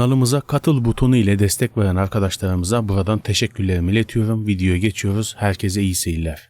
Kanalımıza katıl butonu ile destek veren arkadaşlarımıza buradan teşekkürlerimi iletiyorum. Videoya geçiyoruz. Herkese iyi seyirler.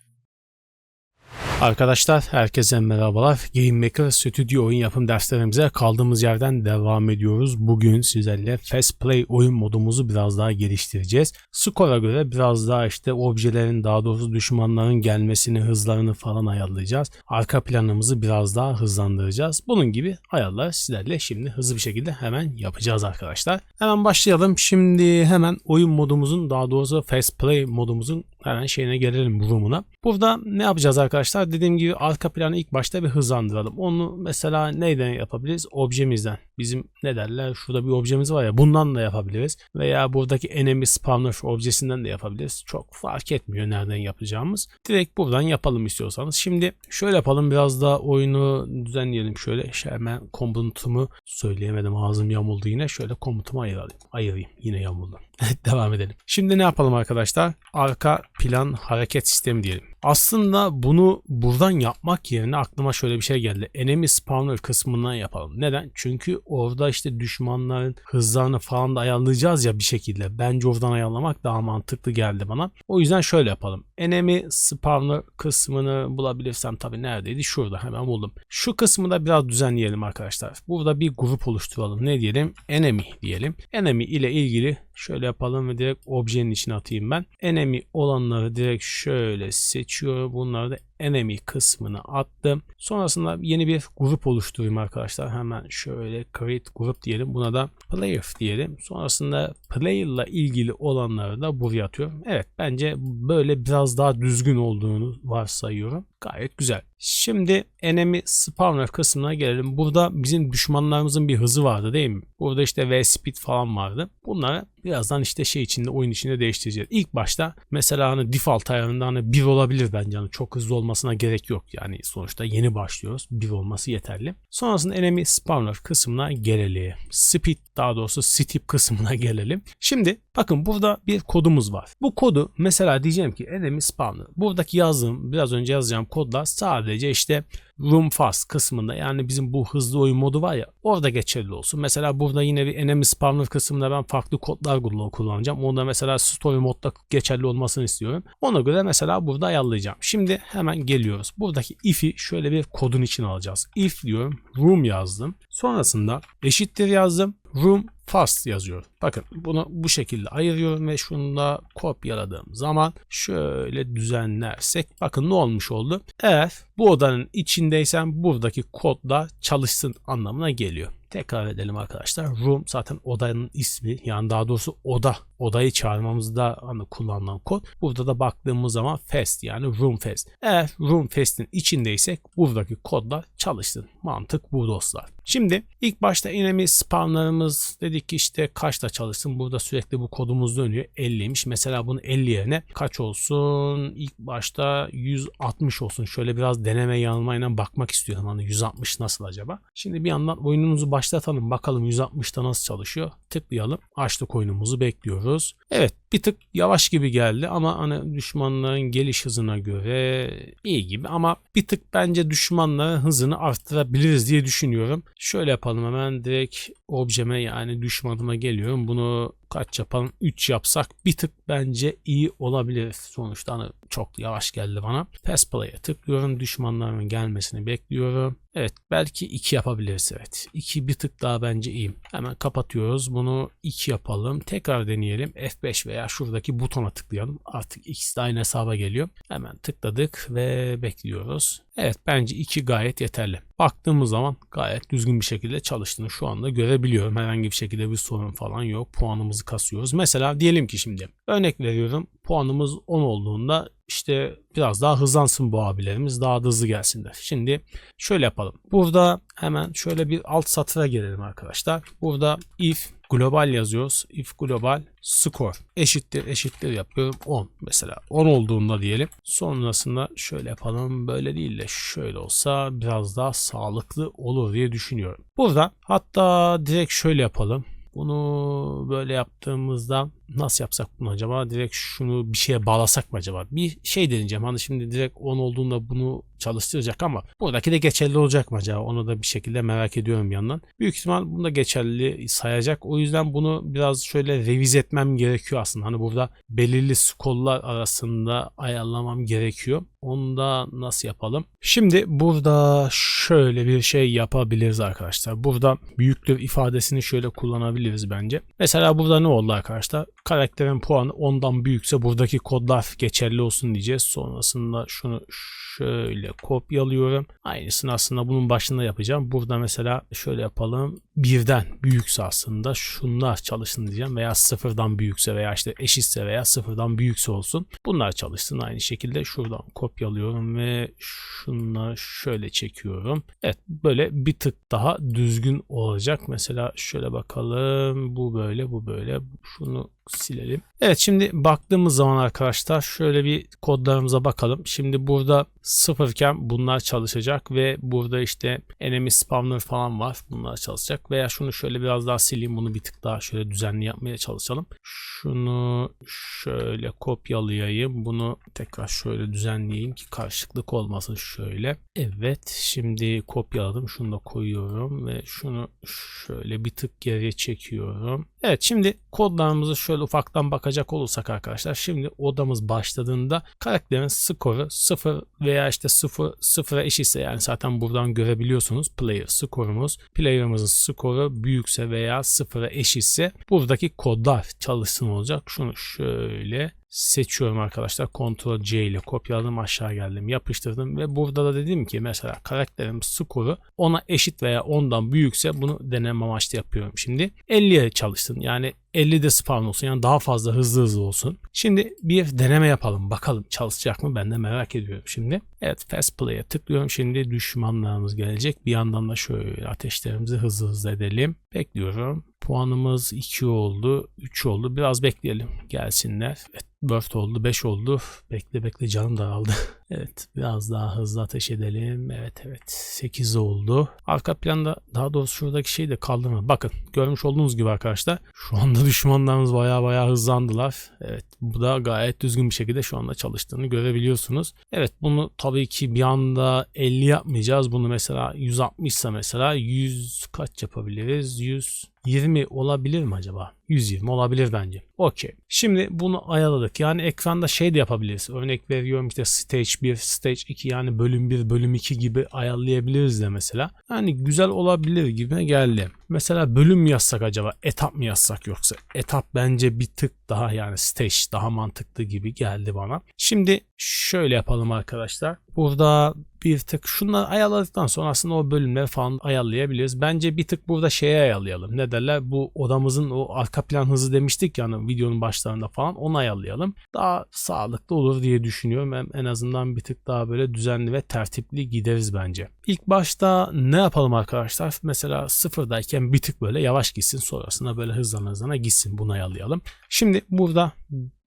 Arkadaşlar herkese merhabalar. Game Maker Studio oyun yapım derslerimize kaldığımız yerden devam ediyoruz. Bugün sizlerle Fast Play oyun modumuzu biraz daha geliştireceğiz. Skora göre biraz daha işte objelerin daha doğrusu düşmanların gelmesini, hızlarını falan ayarlayacağız. Arka planımızı biraz daha hızlandıracağız. Bunun gibi ayarlar sizlerle şimdi hızlı bir şekilde hemen yapacağız arkadaşlar. Hemen başlayalım. Şimdi hemen oyun modumuzun daha doğrusu Fast Play modumuzun hemen şeyine gelelim room'una. Burada ne yapacağız arkadaşlar? Dediğim gibi arka planı ilk başta bir hızlandıralım. Onu mesela neyden yapabiliriz? Objemizden. Bizim ne derler? Şurada bir objemiz var ya bundan da yapabiliriz. Veya buradaki enemy spawner objesinden de yapabiliriz. Çok fark etmiyor nereden yapacağımız. Direkt buradan yapalım istiyorsanız. Şimdi şöyle yapalım biraz da oyunu düzenleyelim. Şöyle şey hemen komutumu söyleyemedim ağzım yamuldu yine. Şöyle komutumu ayırayım. Ayırayım yine yamuldu. Devam edelim. Şimdi ne yapalım arkadaşlar? Arka plan hareket sistemi diyelim. Aslında bunu buradan yapmak yerine aklıma şöyle bir şey geldi. Enemy spawner kısmından yapalım. Neden? Çünkü orada işte düşmanların hızlarını falan da ayarlayacağız ya bir şekilde. Bence oradan ayarlamak daha mantıklı geldi bana. O yüzden şöyle yapalım. Enemy spawner kısmını bulabilirsem tabii neredeydi? Şurada hemen buldum. Şu kısmı da biraz düzenleyelim arkadaşlar. Burada bir grup oluşturalım. Ne diyelim? Enemy diyelim. Enemy ile ilgili Şöyle yapalım ve direkt objenin içine atayım ben. Enemy olanları direkt şöyle seçiyorum. Bunları da enemy kısmına attım. Sonrasında yeni bir grup oluşturayım arkadaşlar. Hemen şöyle create grup diyelim. Buna da player diyelim. Sonrasında player ile ilgili olanları da buraya atıyorum. Evet bence böyle biraz daha düzgün olduğunu varsayıyorum. Gayet güzel. Şimdi enemy spawner kısmına gelelim. Burada bizim düşmanlarımızın bir hızı vardı değil mi? Burada işte V speed falan vardı. Bunları birazdan işte şey içinde oyun içinde değiştireceğiz. İlk başta mesela hani default ayarında hani 1 olabilir bence. Hani çok hızlı olmasına gerek yok. Yani sonuçta yeni başlıyoruz. 1 olması yeterli. Sonrasında enemy spawner kısmına gelelim. Speed daha doğrusu step kısmına gelelim. Şimdi bakın burada bir kodumuz var. Bu kodu mesela diyeceğim ki enemy spawner. Buradaki yazdığım biraz önce yazacağım kodlar sadece işte room fast kısmında yani bizim bu hızlı oyun modu var ya orada geçerli olsun. Mesela burada yine bir enemy spawner kısmında ben farklı kodlar kullanacağım. Onda mesela story modda geçerli olmasını istiyorum. Ona göre mesela burada ayarlayacağım. Şimdi hemen geliyoruz. Buradaki if'i şöyle bir kodun için alacağız. If diyorum room yazdım. Sonrasında eşittir yazdım. Room fast yazıyor. Bakın bunu bu şekilde ayırıyorum ve şunu da kopyaladığım zaman şöyle düzenlersek bakın ne olmuş oldu. Eğer bu odanın içindeysen buradaki kodla çalışsın anlamına geliyor. Tekrar edelim arkadaşlar. Room zaten odanın ismi yani daha doğrusu oda. Odayı çağırmamızda hani kullanılan kod. Burada da baktığımız zaman fast yani room fast. Eğer room fast'in içindeysek buradaki kodlar çalışsın. Mantık bu dostlar. Şimdi ilk başta enemy spawnlarımız dedik ki işte kaçta çalışsın. Burada sürekli bu kodumuz dönüyor. 50'ymiş. Mesela bunu 50 yerine kaç olsun? İlk başta 160 olsun. Şöyle biraz deneme yanılmayla bakmak istiyorum. Hani 160 nasıl acaba? Şimdi bir yandan oyunumuzu başlatalım. Bakalım 160'ta nasıl çalışıyor. Tıklayalım. Açtık oyunumuzu bekliyoruz. Evet bir tık yavaş gibi geldi ama hani düşmanların geliş hızına göre iyi gibi ama bir tık bence düşmanların hızını arttırabiliriz diye düşünüyorum. Şöyle yapalım hemen direkt objeme yani düşmanıma geliyorum. Bunu kaç yapalım? 3 yapsak bir tık bence iyi olabilir. Sonuçta hani çok yavaş geldi bana. Pass play'e tıklıyorum. Düşmanlarımın gelmesini bekliyorum. Evet belki 2 yapabiliriz evet. 2 bir tık daha bence iyi. Hemen kapatıyoruz. Bunu 2 yapalım. Tekrar deneyelim. F5 veya şuradaki butona tıklayalım. Artık ikisi de aynı hesaba geliyor. Hemen tıkladık ve bekliyoruz. Evet bence 2 gayet yeterli. Baktığımız zaman gayet düzgün bir şekilde çalıştığını şu anda görebiliyorum. Herhangi bir şekilde bir sorun falan yok. Puanımızı kasıyoruz. Mesela diyelim ki şimdi örnek veriyorum puanımız 10 olduğunda işte biraz daha hızlansın bu abilerimiz daha da hızlı gelsinler. Şimdi şöyle yapalım. Burada hemen şöyle bir alt satıra gelelim arkadaşlar. Burada if global yazıyoruz. If global score eşittir eşittir yapıyorum 10 mesela 10 olduğunda diyelim. Sonrasında şöyle yapalım böyle değil de şöyle olsa biraz daha sağlıklı olur diye düşünüyorum. Burada hatta direkt şöyle yapalım. Bunu böyle yaptığımızda nasıl yapsak bunu acaba? Direkt şunu bir şeye bağlasak mı acaba? Bir şey deneyeceğim. Hani şimdi direkt 10 olduğunda bunu çalıştıracak ama buradaki de geçerli olacak mı acaba? Onu da bir şekilde merak ediyorum yandan. Büyük ihtimal bunu da geçerli sayacak. O yüzden bunu biraz şöyle revize etmem gerekiyor aslında. Hani burada belirli scroll'lar arasında ayarlamam gerekiyor. Onu da nasıl yapalım? Şimdi burada şöyle bir şey yapabiliriz arkadaşlar. Burada büyüklük ifadesini şöyle kullanabiliriz bence. Mesela burada ne oldu arkadaşlar? Karakterin puanı 10'dan büyükse buradaki kodlar geçerli olsun diyeceğiz. Sonrasında şunu şöyle kopyalıyorum. Aynısını aslında bunun başında yapacağım. Burada mesela şöyle yapalım. Birden büyükse aslında şunlar çalışsın diyeceğim veya sıfırdan büyükse veya işte eşitse veya sıfırdan büyükse olsun. Bunlar çalışsın aynı şekilde şuradan kopyalıyorum ve şunları şöyle çekiyorum. Evet böyle bir tık daha düzgün olacak. Mesela şöyle bakalım. Bu böyle bu böyle. Şunu silelim. Evet şimdi baktığımız zaman arkadaşlar şöyle bir kodlarımıza bakalım. Şimdi burada sıfırken bunlar çalışacak ve burada işte enemy spawner falan var. Bunlar çalışacak veya şunu şöyle biraz daha sileyim. Bunu bir tık daha şöyle düzenli yapmaya çalışalım. Şunu şöyle kopyalayayım. Bunu tekrar şöyle düzenleyeyim ki karışıklık olmasın şöyle. Evet şimdi kopyaladım. Şunu da koyuyorum ve şunu şöyle bir tık geriye çekiyorum. Evet şimdi kodlarımızı şöyle ufaktan bakacak olursak arkadaşlar. Şimdi odamız başladığında karakterin skoru 0 veya işte 0 0'a eşitse yani zaten buradan görebiliyorsunuz player skorumuz. Player'ımızın skoru büyükse veya 0'a eşitse buradaki kodlar çalışsın olacak. Şunu şöyle seçiyorum arkadaşlar. Ctrl C ile kopyaladım aşağı geldim yapıştırdım ve burada da dedim ki mesela karakterim skoru ona eşit veya ondan büyükse bunu deneme amaçlı yapıyorum. Şimdi 50'ye çalıştın yani 50 de spawn olsun yani daha fazla hızlı hızlı olsun. Şimdi bir deneme yapalım bakalım çalışacak mı ben de merak ediyorum şimdi. Evet fast play'e tıklıyorum şimdi düşmanlarımız gelecek bir yandan da şöyle ateşlerimizi hızlı hızlı edelim. Bekliyorum. Puanımız 2 oldu. 3 oldu. Biraz bekleyelim. Gelsinler. Evet 4 oldu. 5 oldu. Bekle bekle canım daraldı. evet biraz daha hızlı ateş edelim. Evet evet 8 oldu. Arka planda daha doğrusu şuradaki şeyi de kaldırma. Bakın görmüş olduğunuz gibi arkadaşlar. Şu anda düşmanlarımız baya baya hızlandılar. Evet bu da gayet düzgün bir şekilde şu anda çalıştığını görebiliyorsunuz. Evet bunu tabii ki bir anda 50 yapmayacağız. Bunu mesela 160 ise mesela 100 kaç yapabiliriz? 100 20 olabilir mi acaba? 120 olabilir bence. Okey. Şimdi bunu ayarladık. Yani ekranda şey de yapabiliriz. Örnek veriyorum işte stage 1, stage 2 yani bölüm 1, bölüm 2 gibi ayarlayabiliriz de mesela. Yani güzel olabilir gibi geldi. Mesela bölüm yazsak acaba? Etap mı yazsak yoksa? Etap bence bir tık daha yani stage daha mantıklı gibi geldi bana. Şimdi şöyle yapalım arkadaşlar. Burada bir tık şunları ayarladıktan sonra aslında o bölümleri falan ayarlayabiliriz. Bence bir tık burada şeye ayarlayalım. Ne derler? Bu odamızın o arka plan hızı demiştik yani videonun başlarında falan onu ayarlayalım. Daha sağlıklı olur diye düşünüyorum. Hem en azından bir tık daha böyle düzenli ve tertipli gideriz bence. İlk başta ne yapalım arkadaşlar? Mesela sıfırdayken bir tık böyle yavaş gitsin. Sonrasında böyle hızlana hızlana gitsin. Bunu ayarlayalım. Şimdi burada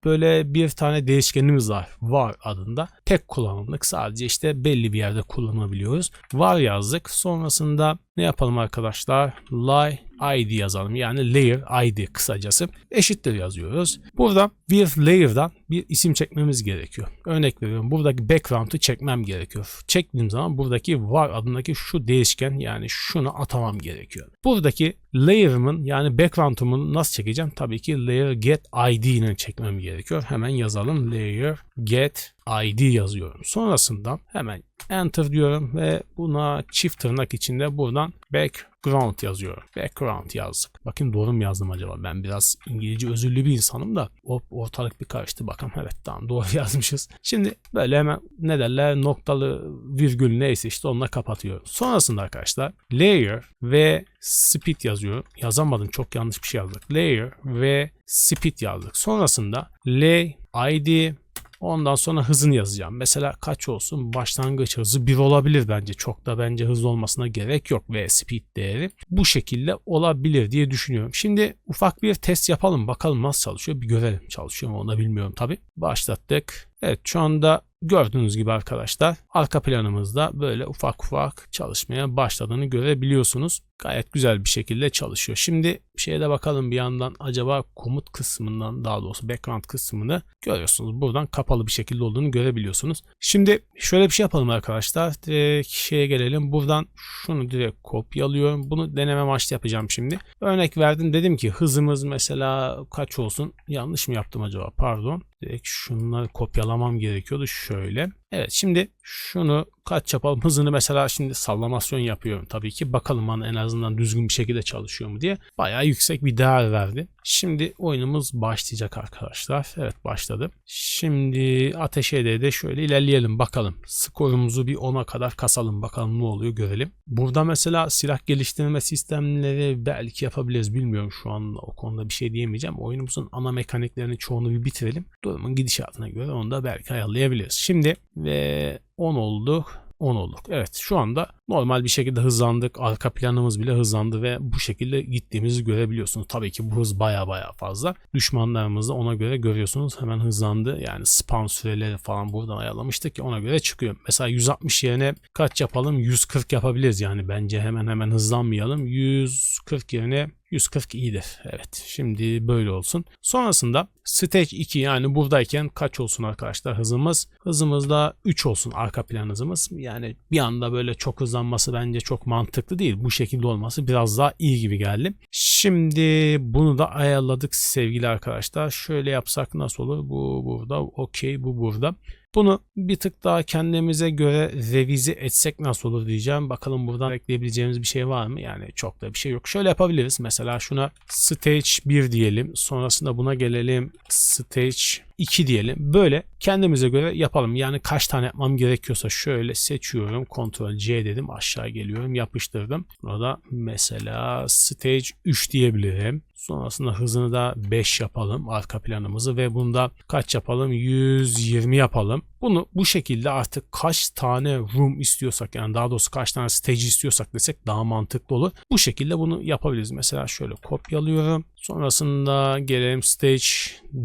böyle bir tane değişkenimiz var. Var adında. Tek kullanımlık sadece işte belli bir yerde kullanabiliyoruz. Var yazdık. Sonrasında ne yapalım arkadaşlar? Lie id yazalım. Yani layer id kısacası. Eşittir yazıyoruz. Burada bir layer'dan bir isim çekmemiz gerekiyor. Örnek veriyorum. Buradaki background'ı çekmem gerekiyor. Çektiğim zaman buradaki var adındaki şu değişken yani şunu atamam gerekiyor. Buradaki layer'ımın yani background'umun nasıl çekeceğim? Tabii ki layer get id ile çekmem gerekiyor. Hemen yazalım. Layer get id yazıyorum. Sonrasında hemen enter diyorum ve buna çift tırnak içinde buradan background yazıyorum. Background yazdık. Bakın doğru mu yazdım acaba? Ben biraz İngilizce özürlü bir insanım da hop ortalık bir karıştı. Bakın evet tamam doğru yazmışız. Şimdi böyle hemen ne derler noktalı virgül neyse işte onunla kapatıyorum. Sonrasında arkadaşlar layer ve speed yazıyorum. Yazamadım çok yanlış bir şey yazdık. Layer ve speed yazdık. Sonrasında lay id Ondan sonra hızını yazacağım. Mesela kaç olsun? Başlangıç hızı 1 olabilir bence. Çok da bence hızlı olmasına gerek yok ve speed değeri. Bu şekilde olabilir diye düşünüyorum. Şimdi ufak bir test yapalım. Bakalım nasıl çalışıyor. Bir görelim. Çalışıyor mu onu da bilmiyorum tabi. Başlattık. Evet şu anda gördüğünüz gibi arkadaşlar arka planımızda böyle ufak ufak çalışmaya başladığını görebiliyorsunuz. Gayet güzel bir şekilde çalışıyor. Şimdi şeye de bakalım bir yandan acaba komut kısmından daha doğrusu background kısmını görüyorsunuz. Buradan kapalı bir şekilde olduğunu görebiliyorsunuz. Şimdi şöyle bir şey yapalım arkadaşlar. Direkt şeye gelelim. Buradan şunu direkt kopyalıyorum. Bunu deneme amaçlı yapacağım şimdi. Örnek verdim dedim ki hızımız mesela kaç olsun? Yanlış mı yaptım acaba? Pardon. Direkt şunları kopyalamam gerekiyordu. Şöyle. Evet şimdi şunu kaç yapalım? Hızını mesela şimdi sallamasyon yapıyorum tabii ki. Bakalım bana en azından düzgün bir şekilde çalışıyor mu diye. Bayağı yüksek bir değer verdi. Şimdi oyunumuz başlayacak arkadaşlar. Evet başladı. Şimdi ateş ede de şöyle ilerleyelim bakalım. Skorumuzu bir 10'a kadar kasalım bakalım ne oluyor görelim. Burada mesela silah geliştirme sistemleri belki yapabiliriz bilmiyorum şu an o konuda bir şey diyemeyeceğim. Oyunumuzun ana mekaniklerini çoğunu bir bitirelim. Durumun gidişatına göre onu da belki ayarlayabiliriz. Şimdi ve 10 oldu. 10 olduk. Evet şu anda normal bir şekilde hızlandık. Arka planımız bile hızlandı ve bu şekilde gittiğimizi görebiliyorsunuz. Tabii ki bu hız baya baya fazla. Düşmanlarımız da ona göre görüyorsunuz hemen hızlandı. Yani spam süreleri falan buradan ayarlamıştık ki ona göre çıkıyor. Mesela 160 yerine kaç yapalım? 140 yapabiliriz yani bence hemen hemen hızlanmayalım. 140 yerine 140 iyidir. Evet. Şimdi böyle olsun. Sonrasında stage 2 yani buradayken kaç olsun arkadaşlar hızımız? Hızımız da 3 olsun arka plan hızımız. Yani bir anda böyle çok hızlanması bence çok mantıklı değil. Bu şekilde olması biraz daha iyi gibi geldi. Şimdi bunu da ayarladık sevgili arkadaşlar. Şöyle yapsak nasıl olur? Bu burada. Okey bu burada. Bunu bir tık daha kendimize göre revize etsek nasıl olur diyeceğim. Bakalım buradan ekleyebileceğimiz bir şey var mı? Yani çok da bir şey yok. Şöyle yapabiliriz. Mesela şuna stage 1 diyelim. Sonrasında buna gelelim stage 2 diyelim. Böyle kendimize göre yapalım. Yani kaç tane yapmam gerekiyorsa şöyle seçiyorum. Ctrl C dedim. Aşağı geliyorum. Yapıştırdım. Burada mesela stage 3 diyebilirim. Sonrasında hızını da 5 yapalım arka planımızı ve bunda kaç yapalım? 120 yapalım. Bunu bu şekilde artık kaç tane room istiyorsak yani daha doğrusu kaç tane stage istiyorsak desek daha mantıklı olur. Bu şekilde bunu yapabiliriz. Mesela şöyle kopyalıyorum. Sonrasında gelelim stage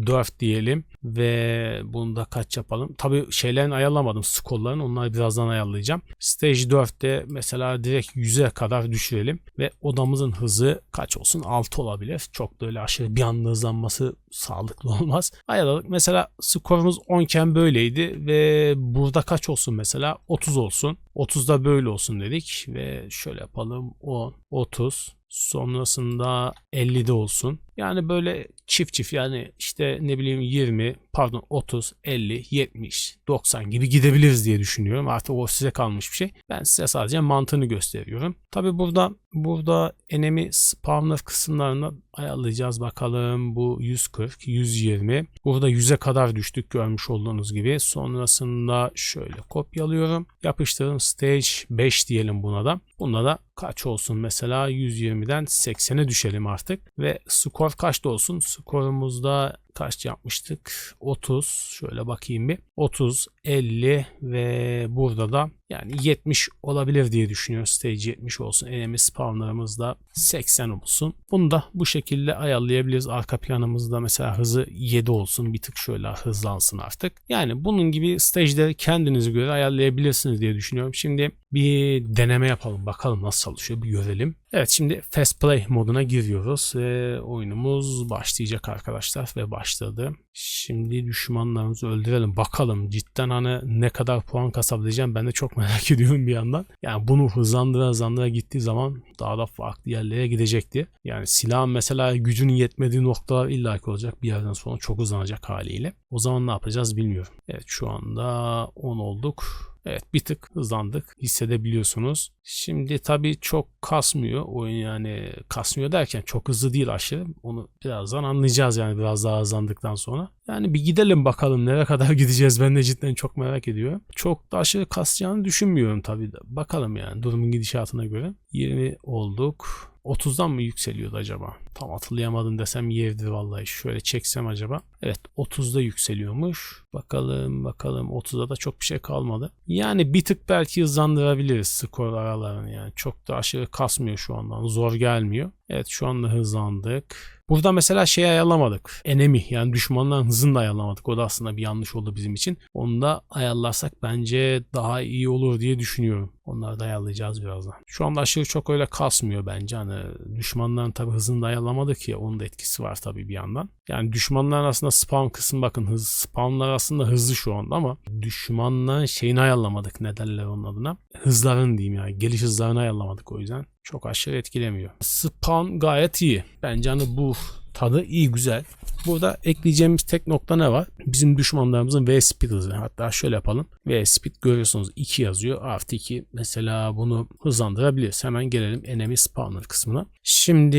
4 diyelim ve bunu da kaç yapalım. Tabi şeylerini ayarlamadım skorların onları birazdan ayarlayacağım. Stage 4'te mesela direkt 100'e kadar düşürelim ve odamızın hızı kaç olsun 6 olabilir. Çok da öyle aşırı bir anda hızlanması sağlıklı olmaz. Ayarladık. Mesela skorumuz 10 iken böyleydi ve burada kaç olsun mesela 30 olsun. 30'da böyle olsun dedik ve şöyle yapalım 10, 30, sonrasında 50'de olsun. Yani böyle çift çift yani işte ne bileyim 20 pardon 30 50 70 90 gibi gidebiliriz diye düşünüyorum. Artık o size kalmış bir şey. Ben size sadece mantığını gösteriyorum. Tabi burada burada enemy spawner kısımlarını ayarlayacağız bakalım. Bu 140 120 burada 100'e kadar düştük görmüş olduğunuz gibi. Sonrasında şöyle kopyalıyorum. Yapıştırdım stage 5 diyelim buna da. Bunda da kaç olsun mesela 120'den 80'e düşelim artık ve skor kaçta olsun? Skorumuzda kaç yapmıştık? 30. Şöyle bakayım bir. 30, 50 ve burada da yani 70 olabilir diye düşünüyorum. Stage 70 olsun. Enemy spawnlarımız da 80 olsun. Bunu da bu şekilde ayarlayabiliriz. Arka planımızda mesela hızı 7 olsun. Bir tık şöyle hızlansın artık. Yani bunun gibi stage'leri kendinize göre ayarlayabilirsiniz diye düşünüyorum. Şimdi bir deneme yapalım. Bakalım nasıl çalışıyor bir görelim. Evet şimdi Fast Play moduna giriyoruz ve oyunumuz başlayacak arkadaşlar ve başladı. Şimdi düşmanlarımızı öldürelim. Bakalım cidden hani ne kadar puan kasabileceğim ben de çok merak ediyorum bir yandan. Yani bunu hızlandıra hızlandıra gittiği zaman daha da farklı yerlere gidecekti. Yani silahın mesela gücünün yetmediği noktalar illaki olacak bir yerden sonra çok hızlanacak haliyle. O zaman ne yapacağız bilmiyorum. Evet şu anda 10 olduk. Evet bir tık hızlandık hissedebiliyorsunuz. Şimdi tabii çok kasmıyor oyun yani kasmıyor derken çok hızlı değil aşırı. Onu birazdan anlayacağız yani biraz daha hızlandıktan sonra. Yani bir gidelim bakalım nereye kadar gideceğiz ben de cidden çok merak ediyorum. Çok da aşırı kasacağını düşünmüyorum tabii. Bakalım yani durumun gidişatına göre. 20 olduk. 30'dan mı yükseliyordu acaba? Tam hatırlayamadım desem yeridir vallahi. Şöyle çeksem acaba. Evet 30'da yükseliyormuş. Bakalım bakalım 30'da da çok bir şey kalmadı. Yani bir tık belki hızlandırabiliriz skor aralarını yani. Çok da aşırı kasmıyor şu andan. Zor gelmiyor. Evet şu anda hızlandık. Burada mesela şey ayarlamadık. Enemy yani düşmanların hızını da ayarlamadık. O da aslında bir yanlış oldu bizim için. Onu da ayarlarsak bence daha iyi olur diye düşünüyorum. Onları da ayarlayacağız birazdan. Şu anda aşırı çok öyle kasmıyor bence. Hani düşmanların tabi hızını da ayarlamadık ya. Onun da etkisi var tabi bir yandan. Yani düşmanların aslında spawn kısmı bakın hız spawnlar aslında hızlı şu anda ama düşmanların şeyini ayarlamadık ne derler onun adına. Hızların diyeyim yani. Geliş hızlarını ayarlamadık o yüzden. Çok aşırı etkilemiyor. Spawn gayet iyi. Bence hani bu tadı iyi güzel. Burada ekleyeceğimiz tek nokta ne var? Bizim düşmanlarımızın V speed hızı. Hatta şöyle yapalım. V speed görüyorsunuz 2 yazıyor. Artı 2 mesela bunu hızlandırabiliriz. Hemen gelelim enemy spawner kısmına. Şimdi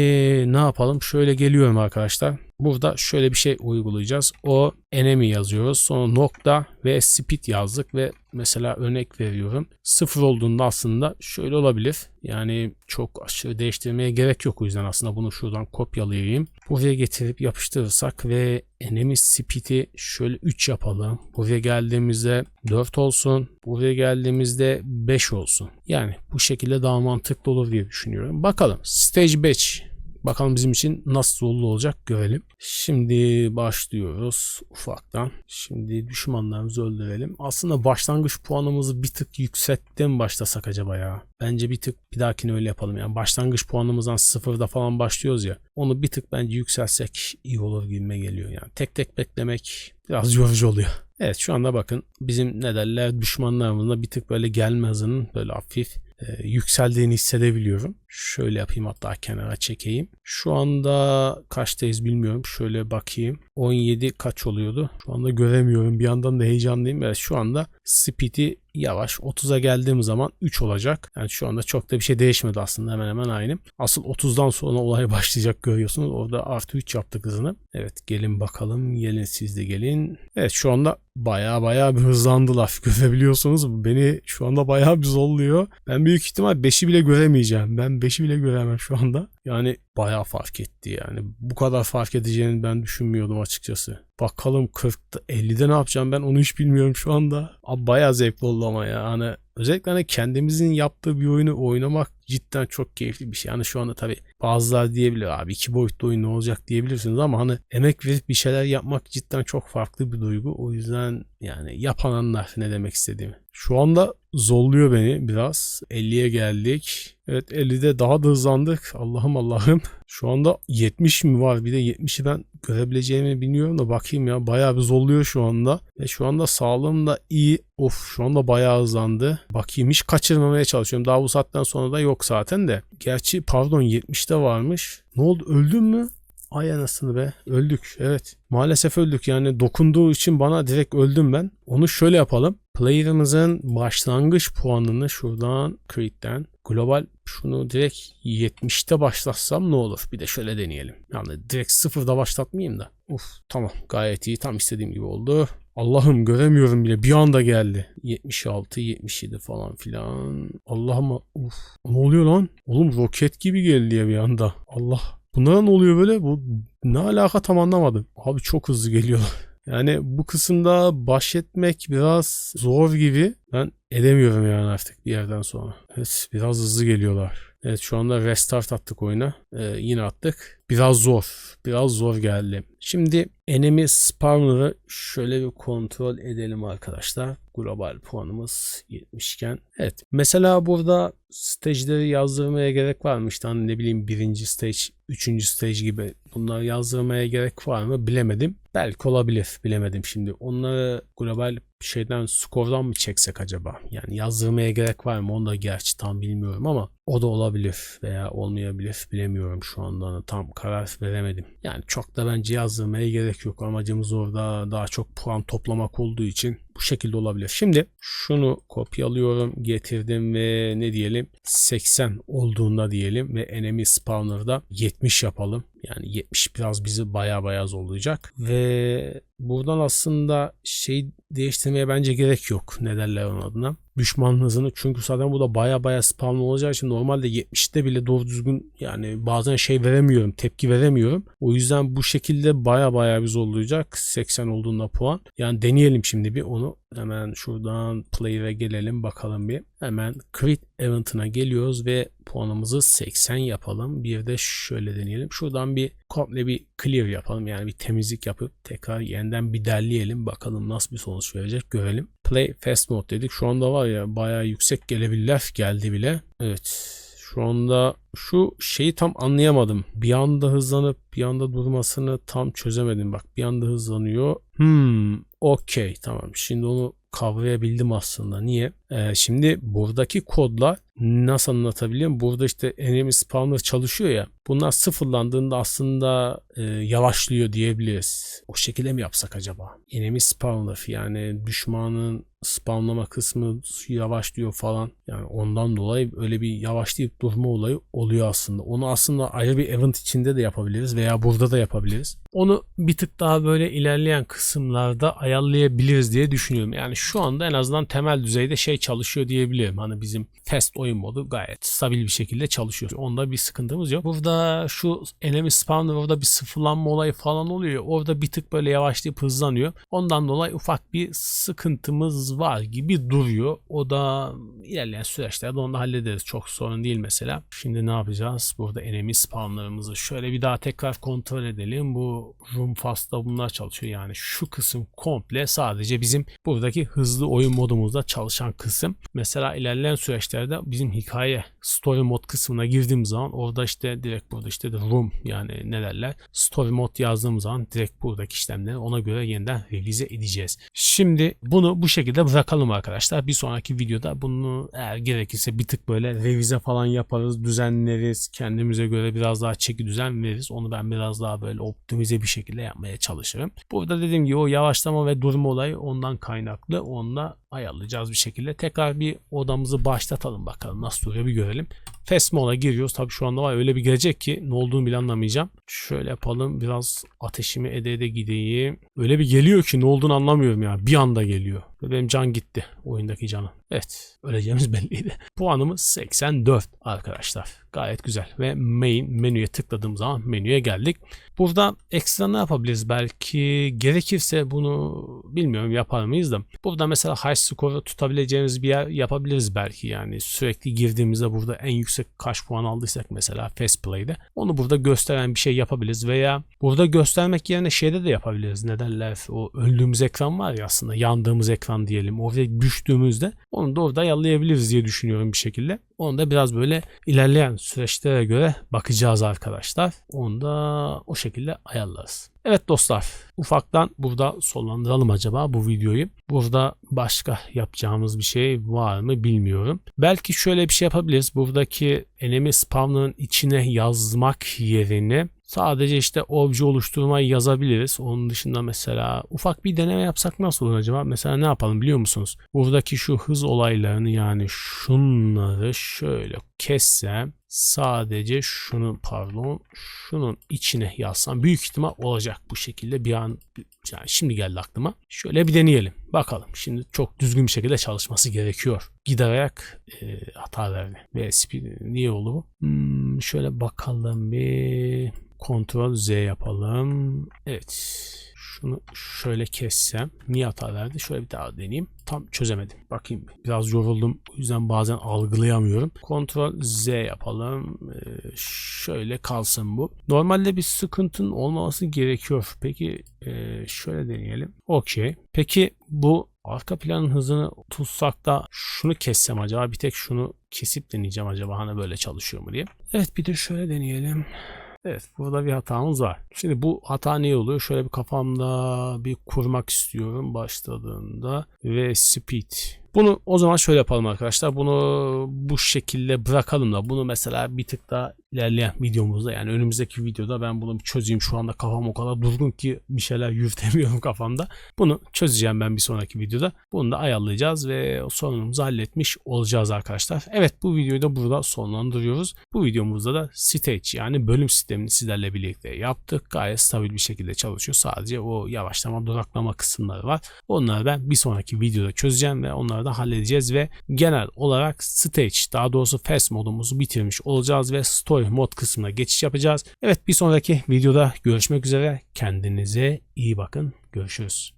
ne yapalım? Şöyle geliyorum arkadaşlar. Burada şöyle bir şey uygulayacağız. O enemy yazıyoruz. Sonra nokta ve speed yazdık ve mesela örnek veriyorum. Sıfır olduğunda aslında şöyle olabilir. Yani çok aşırı değiştirmeye gerek yok o yüzden aslında bunu şuradan kopyalayayım. Buraya getirip yapıştırırsak ve enemy speed'i şöyle 3 yapalım. Buraya geldiğimizde 4 olsun. Buraya geldiğimizde 5 olsun. Yani bu şekilde daha mantıklı olur diye düşünüyorum. Bakalım. Stage 5 Bakalım bizim için nasıl zorlu olacak görelim. Şimdi başlıyoruz ufaktan. Şimdi düşmanlarımızı öldürelim. Aslında başlangıç puanımızı bir tık yüksekten başlasak acaba ya? Bence bir tık bir dahakine öyle yapalım. Yani başlangıç puanımızdan sıfırda falan başlıyoruz ya. Onu bir tık bence yükselsek iyi olur gibime geliyor. Yani tek tek beklemek biraz yorucu oluyor. Evet şu anda bakın bizim ne derler düşmanlarımızla bir tık böyle gelme hızının böyle hafif e, yükseldiğini hissedebiliyorum. Şöyle yapayım hatta kenara çekeyim. Şu anda kaçtayız bilmiyorum. Şöyle bakayım. 17 kaç oluyordu? Şu anda göremiyorum. Bir yandan da heyecanlıyım. Evet şu anda speed'i yavaş. 30'a geldiğim zaman 3 olacak. Yani şu anda çok da bir şey değişmedi aslında. Hemen hemen aynı. Asıl 30'dan sonra olay başlayacak görüyorsunuz. Orada artı 3 yaptık hızını. Evet gelin bakalım. Gelin siz de gelin. Evet şu anda baya baya bir hızlandılar. Görebiliyorsunuz. Beni şu anda baya bir zorluyor. Ben büyük ihtimal 5'i bile göremeyeceğim. Ben 5'i bile göremem şu anda. Yani bayağı fark etti yani. Bu kadar fark edeceğini ben düşünmüyordum açıkçası. Bakalım 40'ta 50'de ne yapacağım ben onu hiç bilmiyorum şu anda. Abi bayağı zevkli oldu ama ya. Hani özellikle hani kendimizin yaptığı bir oyunu oynamak cidden çok keyifli bir şey. Yani şu anda tabi bazılar diyebilir abi iki boyutlu oyun ne olacak diyebilirsiniz ama hani emek verip bir şeyler yapmak cidden çok farklı bir duygu. O yüzden yani yapan anlar ne demek istediğimi. Şu anda zorluyor beni biraz. 50'ye geldik. Evet 50'de daha da hızlandık. Allah'ım Allah'ım. Şu anda 70 mi var? Bir de 70'i ben görebileceğimi bilmiyorum da bakayım ya. Bayağı bir zorluyor şu anda. Ve şu anda sağlığım da iyi. Of şu anda bayağı hızlandı. Bakayım hiç kaçırmamaya çalışıyorum. Daha bu saatten sonra da yok zaten de. Gerçi pardon 70'te varmış. Ne oldu öldün mü? Ay anasını be öldük evet. Maalesef öldük yani dokunduğu için bana direkt öldüm ben. Onu şöyle yapalım. Player'ımızın başlangıç puanını şuradan Creed'den global şunu direkt 70'te başlatsam ne olur? Bir de şöyle deneyelim. Yani direkt sıfırda başlatmayayım da. Uf tamam gayet iyi tam istediğim gibi oldu. Allah'ım göremiyorum bile bir anda geldi. 76, 77 falan filan. Allah'ım uf ne oluyor lan? Oğlum roket gibi geldi ya bir anda. Allah Bunlara ne oluyor böyle? Bu ne alaka tam anlamadım. Abi çok hızlı geliyor. Yani bu kısımda baş etmek biraz zor gibi. Ben edemiyorum yani artık bir yerden sonra. Evet biraz hızlı geliyorlar. Evet şu anda restart attık oyuna. Ee, yine attık. Biraz zor. Biraz zor geldi. Şimdi enemy spawner'ı şöyle bir kontrol edelim arkadaşlar. Global puanımız 70 iken. Evet. Mesela burada stage'leri yazdırmaya gerek var mı? İşte hani ne bileyim birinci stage, üçüncü stage gibi bunları yazdırmaya gerek var mı? Bilemedim. Belki olabilir. Bilemedim şimdi. Onları global şeyden skordan mı çeksek acaba? Yani yazdırmaya gerek var mı? Onu da gerçi tam bilmiyorum ama o da olabilir veya olmayabilir. Bilemiyorum şu anda. Tam karar veremedim. Yani çok da bence yazdırmaya gerek yok. Amacımız orada daha çok puan toplamak olduğu için bu şekilde olabilir. Şimdi şunu kopyalıyorum, getirdim ve ne diyelim 80 olduğunda diyelim ve enemy spawner'da 70 yapalım. Yani 70 biraz bizi baya baya zorlayacak. Ve buradan aslında şey değiştirmeye bence gerek yok. Ne derler onun adına. Düşman hızını. Çünkü zaten bu da baya baya spamlı olacağı için normalde 70'te bile doğru düzgün yani bazen şey veremiyorum. Tepki veremiyorum. O yüzden bu şekilde baya baya bir zorlayacak. 80 olduğunda puan. Yani deneyelim şimdi bir onu. Hemen şuradan play'e gelelim bakalım bir. Hemen crit event'ına geliyoruz ve puanımızı 80 yapalım. Bir de şöyle deneyelim. Şuradan bir komple bir clear yapalım. Yani bir temizlik yapıp tekrar yeniden bir derleyelim. Bakalım nasıl bir sonuç verecek görelim. Play fast mode dedik. Şu anda var ya bayağı yüksek gelebilirler. Geldi bile. Evet. Şu anda şu şeyi tam anlayamadım. Bir anda hızlanıp bir anda durmasını tam çözemedim. Bak bir anda hızlanıyor. Hmm, okey tamam. Şimdi onu kavrayabildim aslında. Niye? Ee, şimdi buradaki kodlar nasıl anlatabiliyorum? Burada işte enemy spawner çalışıyor ya. Bunlar sıfırlandığında aslında e, yavaşlıyor diyebiliriz. O şekilde mi yapsak acaba? Enemy spawner yani düşmanın spawnlama kısmı yavaşlıyor falan. Yani ondan dolayı öyle bir yavaşlayıp durma olayı oluyor aslında. Onu aslında ayrı bir event içinde de yapabiliriz veya burada da yapabiliriz. Onu bir tık daha böyle ilerleyen kısımlarda ayarlayabiliriz diye düşünüyorum. Yani şu anda en azından temel düzeyde şey çalışıyor diyebilirim. Hani bizim test oyun modu gayet stabil bir şekilde çalışıyor. Onda bir sıkıntımız yok. Burada şu enemy spawner orada bir sıfırlanma olayı falan oluyor. Orada bir tık böyle yavaşlayıp hızlanıyor. Ondan dolayı ufak bir sıkıntımız var gibi duruyor. O da ilerleyen süreçlerde onu da hallederiz. Çok sorun değil mesela. Şimdi ne yapacağız? Burada enemy spawnlarımızı şöyle bir daha tekrar kontrol edelim. Bu room fast'ta bunlar çalışıyor. Yani şu kısım komple sadece bizim buradaki hızlı oyun modumuzda çalışan kısım. Mesela ilerleyen süreçlerde bizim hikaye story mod kısmına girdiğim zaman orada işte direkt burada işte de room yani ne derler story mod yazdığım zaman direkt buradaki işlemleri ona göre yeniden revize edeceğiz. Şimdi bunu bu şekilde bırakalım arkadaşlar. Bir sonraki videoda bunu eğer gerekirse bir tık böyle revize falan yaparız, düzenleriz. Kendimize göre biraz daha çeki düzen veririz. Onu ben biraz daha böyle optimize bir şekilde yapmaya çalışırım. Burada dediğim gibi o yavaşlama ve durma olayı ondan kaynaklı. Onunla ayarlayacağız bir şekilde. Tekrar bir odamızı başlatalım bakalım nasıl duruyor bir görelim. Fast mode'a giriyoruz. Tabii şu anda var öyle bir gelecek ki ne olduğunu bile anlamayacağım. Şöyle yapalım. Biraz ateşimi ede ede gideyim. Öyle bir geliyor ki ne olduğunu anlamıyorum ya. Bir anda geliyor. Ve benim can gitti. Oyundaki canım. Evet. Öleceğimiz belliydi. Puanımız 84 arkadaşlar. Gayet güzel. Ve main menüye tıkladığım zaman menüye geldik. Burada ekstra ne yapabiliriz? Belki gerekirse bunu bilmiyorum yapar mıyız da. Burada mesela high score'u tutabileceğimiz bir yer yapabiliriz belki yani. Sürekli girdiğimizde burada en yüksek kaç puan aldıysak mesela fast play'de onu burada gösteren bir şey yapabiliriz veya burada göstermek yerine şeyde de yapabiliriz. Ne derler? O öldüğümüz ekran var ya aslında yandığımız ekran diyelim. Oraya düştüğümüzde onu da orada ayarlayabiliriz diye düşünüyorum bir şekilde. Onu da biraz böyle ilerleyen süreçlere göre bakacağız arkadaşlar. Onu da o şekilde ayarlarız. Evet dostlar ufaktan burada sonlandıralım acaba bu videoyu. Burada başka yapacağımız bir şey var mı bilmiyorum. Belki şöyle bir şey yapabiliriz. Buradaki enemy spawn'ın içine yazmak yerine Sadece işte obje oluşturmayı yazabiliriz. Onun dışında mesela ufak bir deneme yapsak nasıl olur acaba? Mesela ne yapalım biliyor musunuz? Buradaki şu hız olaylarını yani şunları şöyle kessem sadece şunu pardon şunun içine yazsam büyük ihtimal olacak bu şekilde bir an yani şimdi geldi aklıma. Şöyle bir deneyelim. Bakalım. Şimdi çok düzgün bir şekilde çalışması gerekiyor. Giderek e, hata verdi. Ve speed niye oldu bu? Hmm, şöyle bakalım bir Ctrl Z yapalım. Evet. Şunu şöyle kessem. Niye hata verdi? Şöyle bir daha deneyeyim. Tam çözemedim. Bakayım. Biraz yoruldum. O yüzden bazen algılayamıyorum. Ctrl Z yapalım. Ee, şöyle kalsın bu. Normalde bir sıkıntının olmaması gerekiyor. Peki e, şöyle deneyelim. Okey. Peki bu arka planın hızını tutsak da şunu kessem acaba bir tek şunu kesip deneyeceğim acaba hani böyle çalışıyor mu diye. Evet bir de şöyle deneyelim. Evet burada bir hatamız var. Şimdi bu hata ne oluyor? Şöyle bir kafamda bir kurmak istiyorum başladığında ve speed bunu o zaman şöyle yapalım arkadaşlar. Bunu bu şekilde bırakalım da bunu mesela bir tık daha ilerleyen videomuzda yani önümüzdeki videoda ben bunu bir çözeyim. Şu anda kafam o kadar durgun ki bir şeyler yürütemiyorum kafamda. Bunu çözeceğim ben bir sonraki videoda. Bunu da ayarlayacağız ve sorunumuzu halletmiş olacağız arkadaşlar. Evet bu videoyu da burada sonlandırıyoruz. Bu videomuzda da stage yani bölüm sistemini sizlerle birlikte yaptık. Gayet stabil bir şekilde çalışıyor. Sadece o yavaşlama duraklama kısımları var. Onları ben bir sonraki videoda çözeceğim ve onları videolarda halledeceğiz ve genel olarak stage daha doğrusu fast modumuzu bitirmiş olacağız ve story mod kısmına geçiş yapacağız. Evet bir sonraki videoda görüşmek üzere. Kendinize iyi bakın. Görüşürüz.